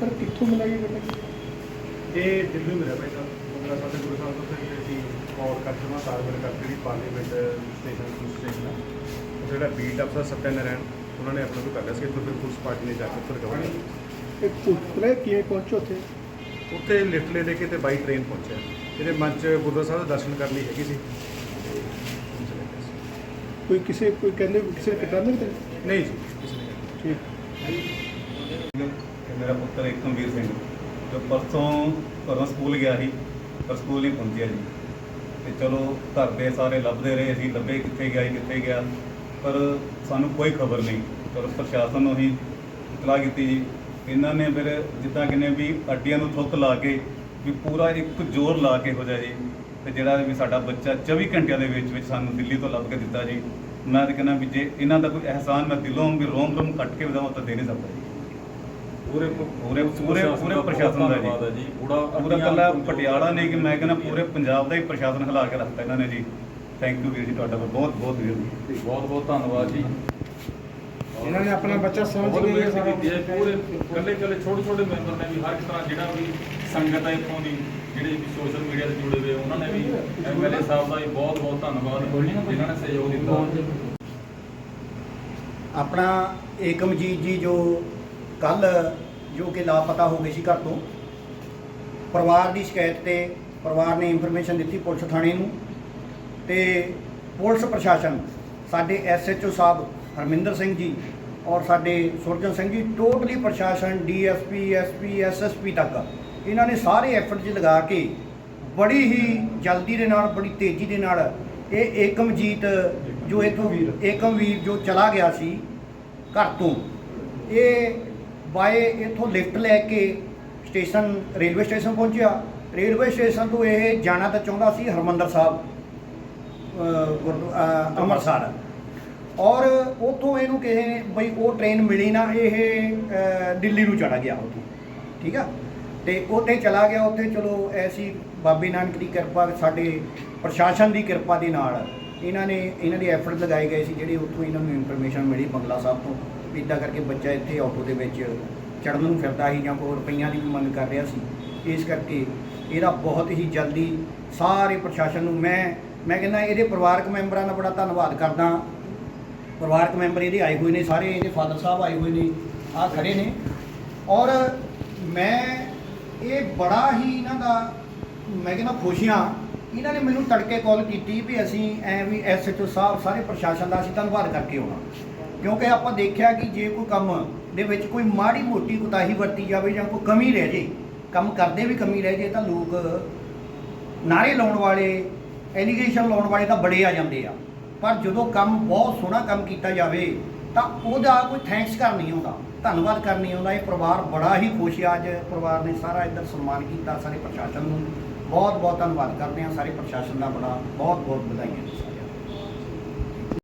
Sir ਕਿੱਥੋਂ ਮਿਲਿਆ ਇਹ ਗੱਡੀ ਇਹ ਦਿੱਲੀ ਮੇਰਾ ਭਾਈ ਸਾਹਿਬ ਮੁੰਡਾ ਸਾਡੇ ਗੁਰੂ ਸਾਹਿਬ ਤੋਂ ਫਿਰ ਅਸੀਂ ਕਾਲ ਕਰਕੇ ਨਾ ਤਾਰਮਲ ਕਰਕੇ ਜਿਹੜੀ ਪਾਰਲੀਮੈਂਟ ਸਟੇਸ਼ਨ ਪੁਲਿਸ ਸਟੇਸ਼ਨ ਆ ਉਹ ਜਿਹੜਾ ਬੀਟ ਅਫਸਰ ਸਤਿਆਨਾਰਾਇਣ ਉਹਨਾਂ ਨੇ ਆਪਣੇ ਤੋਂ ਕਰ ਲਿਆ ਸੀ ਇੱਥੋਂ ਫਿਰ ਪੁਲਿਸ ਪਾਰਟੀ ਨੇ ਜਾ ਕੇ ਉੱਥੇ ਰਿਕਵਰ ਕੀਤਾ। ਇਹ ਪੁਲਿਸ ਕਿਵੇਂ ਪਹੁੰਚੇ ਉੱਥੇ? ਉੱਥੇ ਲਿਫਟ ਲੈ ਦੇ ਕੇ ਤੇ ਬਾਈ ਟ੍ਰੇਨ ਪਹੁੰਚਿਆ। ਇਹਦੇ ਮਨ ਚ ਗੁਰਦੁਆਰਾ ਸਾਹਿਬ ਦੇ ਦਰਸ਼ਨ ਕਰਨ ਲਈ ਹੈਗੀ ਸੀ। ਤੇ ਹੁਣ ਚਲੇ ਗਏ ਸੀ। ਕੋਈ ਕਿਸੇ ਕੋਈ ਕਹਿੰਦੇ ਕਿਸੇ ਨੇ ਕਿੱਦਾਂ ਨਹੀਂ ਤੇ ਨਹੀਂ ਜੀ ਕਿਸੇ ਨੇ ਨਹੀਂ। ਠੀਕ। ਮੇਰਾ ਪੁੱਤਰ ਏਕਮਵੀਰ ਸਿੰਘ, ਜੋ ਪਰਸੋਂ ਘਰੋਂ ਸਕੂਲ ਗਿਆ ਸੀ, ਪਰ ਸਕੂਲ ਨਹੀਂ ਪਹੁੰਚਿਆ ਜੀ। ਤੇ ਚਲੋ ਘਰ ਦੇ ਸਾਰੇ ਲੱਭਦੇ ਰਹੇ, ਅਸੀਂ ਲੱਭੇ ਕਿੱਥੇ ਗਿਆ ਜੀ, ਕਿੱਥੇ ਗਿਆ। ਪਰ ਸਾਨੂੰ ਕੋਈ ਖਬਰ ਨਹੀਂ, ਚਲੋ ਪ੍ਰਸ਼ਾਸਨ ਨੂੰ ਹੀ ਇਤਲਾਹ ਕੀਤੀ ਜੀ। ਇਹਨਾਂ ਨੇ ਫਿਰ ਜਿੱਦਾਂ ਕਿਨੇ ਵੀ ਅੱਡੀਆਂ ਨੂੰ ਥੁੱਕ ਲਾ ਕੇ, ਵੀ ਪੂਰਾ ਇੱਕ ਜ਼ੋਰ ਲਾ ਕੇ ਹੋ ਜਾਏ ਜੀ, ਤੇ ਜਿਹੜਾ ਵੀ ਸਾਡਾ ਬੱਚਾ 24 ਘੰਟਿਆਂ ਦੇ ਵਿੱਚ ਵਿੱਚ ਸਾਨੂੰ ਦਿੱਲੀ ਤੋਂ ਲੱਭ ਕੇ ਦਿੱਤਾ ਜੀ। ਮੈਂ ਤਾਂ ਕਹਿੰਦਾ ਵੀ ਜੇ ਇਹਨਾਂ ਦਾ ਕੋਈ ਅਹਿਸਾਨ ਮੈਂ ਦਿਲੋਂ ਵੀ ਰੋਮ ਰੋਮ ਕੱਟ ਕੇ ਵਧਾਵਾਂ ਤਾਂ ਦੇ ਨਹੀਂ ਸਕਦਾ ਜੀ। ਪੂਰੇ ਪੂਰੇ ਪੂਰੇ ਪੂਰੇ ਪ੍ਰਸ਼ਾਸਨ ਦਾ ਜੀ। ਪੂਰਾ ਪੂਰਾ ਕੱਲਾ ਪਟਿਆਲਾ ਨਹੀਂ ਕਿ ਮੈਂ ਕਹਿੰਦਾ ਪੂਰੇ ਪੰਜਾਬ ਦਾ ਹੀ ਪ੍ਰਸ਼ਾਸਨ ਹਿਲਾ ਕੇ ਰੱਖਤਾ ਇਹਨਾਂ ਨੇ ਜੀ। ਥੈਂਕ ਯੂ ਵੀਰ ਜੀ ਤੁਹਾਡਾ ਬਹੁਤ ਬਹੁਤ ਵੀਰ ਜੀ। ਬਹੁਤ ਬਹੁਤ ਧੰਨਵਾਦ ਜੀ। ਇਹਨਾਂ ਨੇ ਆਪਣਾ ਬੱਚਾ ਸਮਝ ਕੇ ਇਹ ਸਾਰਾ। ਪੂਰੇ ਕੱਲੇ ਕੱਲੇ ਛੋਟੇ ਛੋਟੇ ਮੈਂਬਰ ਨੇ ਵੀ ਹਰ ਇੱਕ ਤਰ੍ਹਾਂ ਜਿਹੜਾ ਵੀ ਸੰਗਤ ਹੈ ਇੱਥੋਂ ਦੀ ਜਿਹੜੇ ਵੀ ਸੋਸ਼ਲ ਮੀਡੀਆ ਤੇ ਜੁੜੇ ਹੋਏ ਉਹਨਾਂ ਨੇ ਵੀ ਐਮਐਲਏ ਸਾਹਿਬ ਦਾ ਵੀ ਬਹੁਤ ਬਹੁਤ ਧੰਨਵਾਦ। ਜਿਨ੍ਹਾਂ ਨੇ ਸਹਿਯੋਗ ਦਿੱਤਾ। ਆਪਣਾ ਏਕਮਜੀਤ ਜੀ ਜੋ ਕੱਲ ਜੋ ਕਿ ਲਾਪਤਾ ਹੋ ਗਏ ਸੀ ਘਰ ਤੋਂ ਪਰਿਵਾਰ ਦੀ ਸ਼ਿਕਾਇਤ ਤੇ ਪਰਿਵਾਰ ਨੇ ਇਨਫੋਰਮੇਸ਼ਨ ਦਿੱਤੀ ਪੁਲਿਸ ਥਾਣੇ ਨੂੰ ਤੇ ਪੁਲਿਸ ਪ੍ਰਸ਼ਾਸਨ ਸਾਡੇ ਐਸਐਚਓ ਸਾਹਿਬ ਹਰਮਿੰਦਰ ਸਿੰਘ ਜੀ ਔਰ ਸਾਡੇ ਸੁਰਜਨ ਸਿੰਘ ਜੀ ਟੋਟਲੀ ਪ੍ਰਸ਼ਾਸਨ ਡੀਐਸਪੀ ਐਸਪੀ ਐਸਐਸਪੀ ਤੱਕ ਇਹਨਾਂ ਨੇ ਸਾਰੇ ਐਫਰਟ 'ਚ ਲਗਾ ਕੇ ਬੜੀ ਹੀ ਜਲਦੀ ਦੇ ਨਾਲ ਬੜੀ ਤੇਜ਼ੀ ਦੇ ਨਾਲ ਇਹ ਏਕਮਜੀਤ ਜੋ ਇਥੋਂ ਏਕਮਵੀਰ ਜੋ ਚਲਾ ਗਿਆ ਸੀ ਘਰ ਤੋਂ ਇਹ ਬਾਏ ਇਥੋਂ ਲਿਫਟ ਲੈ ਕੇ ਸਟੇਸ਼ਨ ਰੇਲਵੇ ਸਟੇਸ਼ਨ ਪਹੁੰਚਿਆ। ਰੇਲਵੇ ਸਟੇਸ਼ਨ ਤੋਂ ਇਹ ਜਾਣਾ ਤਾਂ ਚਾਹੁੰਦਾ ਸੀ ਹਰਮੰਦਰ ਸਾਹਿਬ ਅ, ਅੰਮ੍ਰਿਤਸਰ। ਔਰ ਉਥੋਂ ਇਹਨੂੰ ਕਿਸੇ ਨੇ ਬਈ ਉਹ ਟ੍ਰੇਨ ਮਿਲੀ ਨਾ ਇਹ ਦਿੱਲੀ ਨੂੰ ਚੜਾ ਗਿਆ ਉੱਥੇ। ਠੀਕ ਆ? ਤੇ ਉੱਥੇ ਚਲਾ ਗਿਆ ਉੱਥੇ ਚਲੋ ਐਸੀ ਬਾਬੇ ਨਾਨਕ ਦੀ ਕਿਰਪਾ ਸਾਡੇ ਪ੍ਰਸ਼ਾਸਨ ਦੀ ਕਿਰਪਾ ਦੇ ਨਾਲ। ਇਹਨਾਂ ਨੇ, ਇਹਨਾਂ ਦੇ ਐਫਰਟ ਲਗਾਏ ਗਏ ਸੀ ਜਿਹੜੇ ਉੱਥੋਂ ਇਹਨਾਂ ਨੂੰ ਇਨਫੋਰਮੇਸ਼ਨ ਮਿਲੀ ਬੰਗਲਾ ਸਾਹਿਬ ਤੋਂ, ਵੀ ਇੱਦਾਂ ਕਰਕੇ ਬੱਚਾ ਇੱਥੇ ਆਟੋ ਦੇ ਵਿੱਚ ਚੜਨ ਨੂੰ ਫਿਰਦਾ ਸੀ ਜਾਂ ਕੋਈ ਰੁਪਈਆਂ ਦੀ ਵੀ ਮੰਗ ਕਰ ਰਿਹਾ ਸੀ। ਇਸ ਕਰਕੇ ਇਹਦਾ ਬਹੁਤ ਹੀ ਜਲਦੀ ਸਾਰੇ ਪ੍ਰਸ਼ਾਸਨ ਨੂੰ ਮੈਂ ਮੈਂ ਕਹਿੰਦਾ ਇਹਦੇ ਪਰਿਵਾਰਕ ਮੈਂਬਰਾਂ ਦਾ ਬੜਾ ਧੰਨਵਾਦ ਕਰਦਾ। ਪਰਿਵਾਰਕ ਮੈਂਬਰ ਇਹਦੇ ਆਏ ਹੋਏ ਨੇ, ਸਾਰੇ ਇਹਦੇ ਫਾਦਰ ਸਾਹਿਬ ਆਏ ਹੋਏ ਨੇ ਆ ਖੜੇ ਨੇ। ਔਰ ਮੈਂ, ਇਹ ਬੜਾ ਹੀ ਇਹਨਾਂ ਦਾ, ਮੈਂ ਕਹਿੰਦਾ ਖੁਸ਼ੀਆਂ ਇਹਨਾਂ ਨੇ ਮੈਨੂੰ ਤੜਕੇ ਕਾਲ ਕੀਤੀ ਵੀ ਅਸੀਂ ਐ ਵੀ ਐਸਐਚਓ ਸਾਹਿਬ, ਸਾਰੇ ਪ੍ਰਸ਼ਾਸਨ ਦਾ ਅਸੀਂ ਧੰਨਵਾਦ ਕਰਕੇ ਆਉਣਾ। ਕਿਉਂਕਿ ਆਪਾਂ ਦੇਖਿਆ ਕਿ ਜੇ ਕੋਈ ਕੰਮ ਦੇ ਵਿੱਚ ਕੋਈ ਮਾੜੀ ਮੋਟੀ ਕੁਤਾਹੀ ਵਰਤੀ ਜਾਵੇ ਜਾਂ ਕੋਈ ਕਮੀ ਰਹਿ ਜੇ, ਕੰਮ ਕਰਦੇ ਵੀ ਕਮੀ ਰਹਿ ਜੇ ਤਾਂ ਲੋਕ ਨਾਰੇ ਲਾਉਣ ਵਾਲੇ ਐਲੀਗੇਸ਼ਨ ਲਾਉਣ ਵਾਲੇ ਤਾਂ ਬੜੇ ਆ ਜਾਂਦੇ ਆ। ਪਰ ਜਦੋਂ ਕੰਮ ਬਹੁਤ ਸੋਹਣਾ ਕੰਮ ਕੀਤਾ ਜਾਵੇ, ਤਾਂ ਉਹਦਾ ਕੋਈ ਥੈਂਕਸ ਕਰ ਨਹੀਂ ਆਉਂਦਾ। ਧੰਨਵਾਦ ਕਰ ਨਹੀਂ ਆਉਂਦਾ। ਇਹ ਪਰਿਵਾਰ ਬੜਾ ਹੀ ਖੁਸ਼ ਆ ਅੱਜ। ਪਰਿਵਾਰ ਨੇ ਸਾਰਾ ਇੱਧਰ ਸਨਮਾਨ ਕੀਤਾ, ਸਾਰੇ ਪ੍ਰਸ਼ਾਸਨ ਨੂੰ। ਬਹੁਤ ਬਹੁਤ ਧੰਨਵਾਦ ਕਰਦੇ ਹਾਂ ਸਾਰੇ ਪ੍ਰਸ਼ਾਸਨ ਦਾ ਬੜਾ ਬਹੁਤ ਬਹੁਤ ਵਧਾਈਆਂ